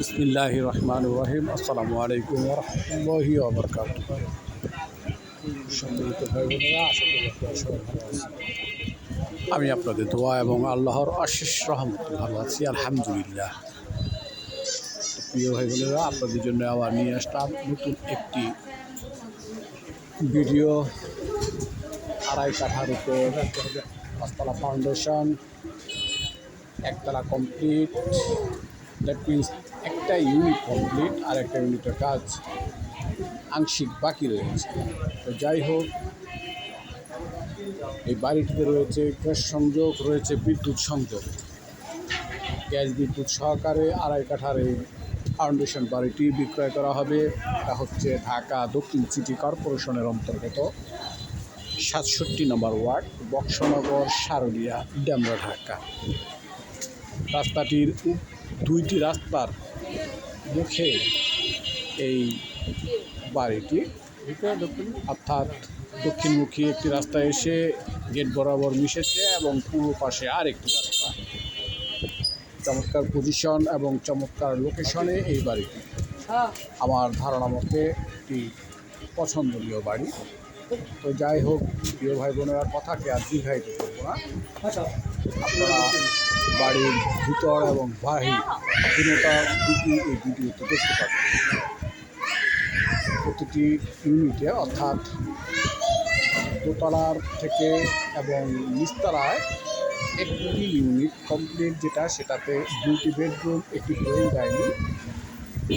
বিসমিল্লাহ রহমান রহিম আসসালামু আলাইকুম রহমতুল্লাহি ওবরকাত সম্মিলিত ভাই বোনেরা আশা করি ভালো আছেন। আমি আপনাদের দোয়া এবং আল্লাহর আশিস রহমত ভালো আছি, আলহামদুলিল্লাহ। প্রিয় ভাই বোনেরা আপনাদের জন্য আবার নিয়ে আসলাম নতুন একটি ভিডিও। আড়াই কাঠার উপর পাঁচতলা ফাউন্ডেশন, একতলা কমপ্লিট। দ্যাট মিনস একটা ইউনিট কমপ্লিট আর একটা ইউনিটের কাজ আংশিক বাকি রয়েছে। তো যাই হোক, এই বাড়িটিতে রয়েছে গ্যাস সংযোগ, রয়েছে বিদ্যুৎ সংযোগ। গ্যাস বিদ্যুৎ সহকারে আড়াই কাঠার ফাউন্ডেশন বাড়িটি বিক্রয় করা হবে। তা হচ্ছে ঢাকা দক্ষিণ সিটি কর্পোরেশনের অন্তর্গত সাতষট্টি নম্বর ওয়ার্ড, বক্সনগর, সারুলিয়া, ডেমরা, ঢাকা। রাস্তাটির দুইটি রাস্তার মুখে এই বাড়িটি অর্থাৎ দক্ষিণমুখী একটি রাস্তা এসে গেট বরাবর মিশেছে এবং পূর্ব পাশে আর একটি রাস্তা। চমৎকার পজিশন এবং চমৎকার লোকেশনে এই বাড়িটি। আমার ধারণা মতে একটি পছন্দনীয় বাড়ি। তো যাই হোক, প্রিয় ভাই বোনেরা কথাকে আর দীর্ঘায়িত করব না। আপনারা বাড়ির ভিতর এবং বাহির দুটা এই ভিডিওতে দেখতে পাবেন। প্রতিটি ইউনিটে অর্থাৎ দোতলার থেকে এবং নিচতলায় একটি ইউনিট কমপ্লিট যেটা, সেটাতে দুটি বেডরুম, একটি ড্রয়িং ডাইনিং,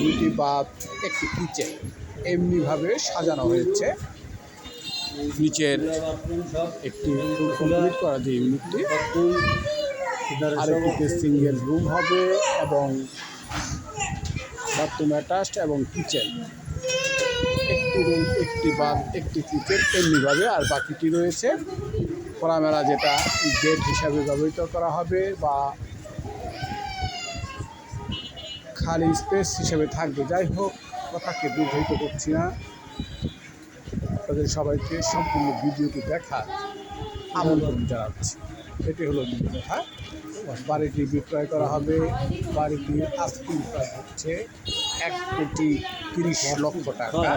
দুটি বাথ, একটি কিচেন। এমনিভাবে সাজানো হয়েছে। নিচের একটি কমপ্লিট করা যে ইউনিটটি আরেকটিতে সিঙ্গেল রুম হবে এবং বাথরুম অ্যাটাচড এবং কিচেন একটি রুম একটি বাথ একটি কিচেন এমনিভাবে আর বাকিটি রয়েছে। খোলামেলা যেটা গেট হিসাবে ব্যবহৃত করা হবে বা খালি স্পেস হিসেবে থাকবে। যাই হোক, কথাকে দীর্ঘায়িত করছি না। আপনাদের সবাইকে সম্পূর্ণ ভিডিওটি দেখার আমন্ত্রণ জানাচ্ছি। এটি হলো কথা বাড়িটি বিক্রয় করা হবে। বাড়িটির আস্কিং প্রাইস হচ্ছে এক কোটি তিরিশ লক্ষ টাকা।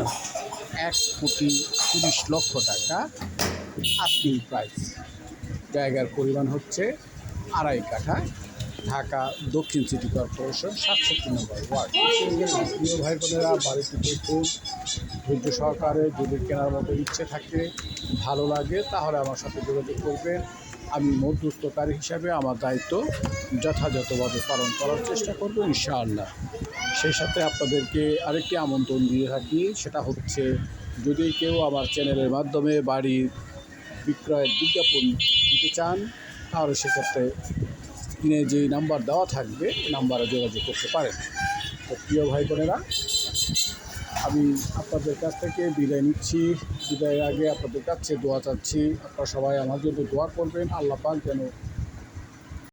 এক কোটি তিরিশ লক্ষ টাকা আস্কিং প্রাইস জায়গার পরিমাণ হচ্ছে আড়াই কাঠা। ঢাকা দক্ষিণ সিটি কর্পোরেশন সাতষট্টি নম্বর ওয়ার্ড। প্রিয় ভাই বোনেরা বাড়িটি দেখুন। ধৈর্য সহকারে যদি কেনার মতো ইচ্ছে থাকে, ভালো লাগে, তাহলে আমার সাথে যোগাযোগ করবেন। আমি মধ্যস্থকারী হিসাবে আমার দায়িত্ব যথাযথভাবে পালন করার চেষ্টা করব, ইনশাআল্লাহ। সেই সাথে আপনাদেরকে আরেকটি আমন্ত্রণ দিয়ে থাকি, সেটা হচ্ছে যদি কেউ আমার চ্যানেলের মাধ্যমে বাড়ির বিক্রয়ের বিজ্ঞাপন দিতে চান, তাহলে সেক্ষেত্রে স্ক্রিনে যে নাম্বার দেওয়া থাকবে নাম্বারে যোগাযোগ করতে পারেন। তো প্রিয় ভাই বোনেরা আমি আপনাদের কাছ থেকে বিদায় নিচ্ছি। বিদায়ের আগে আপনাদের কাছে দোয়া চাচ্ছি। আপনারা সবাই আমার জন্য দোয়া করবেন। আল্লাহ পাক যেন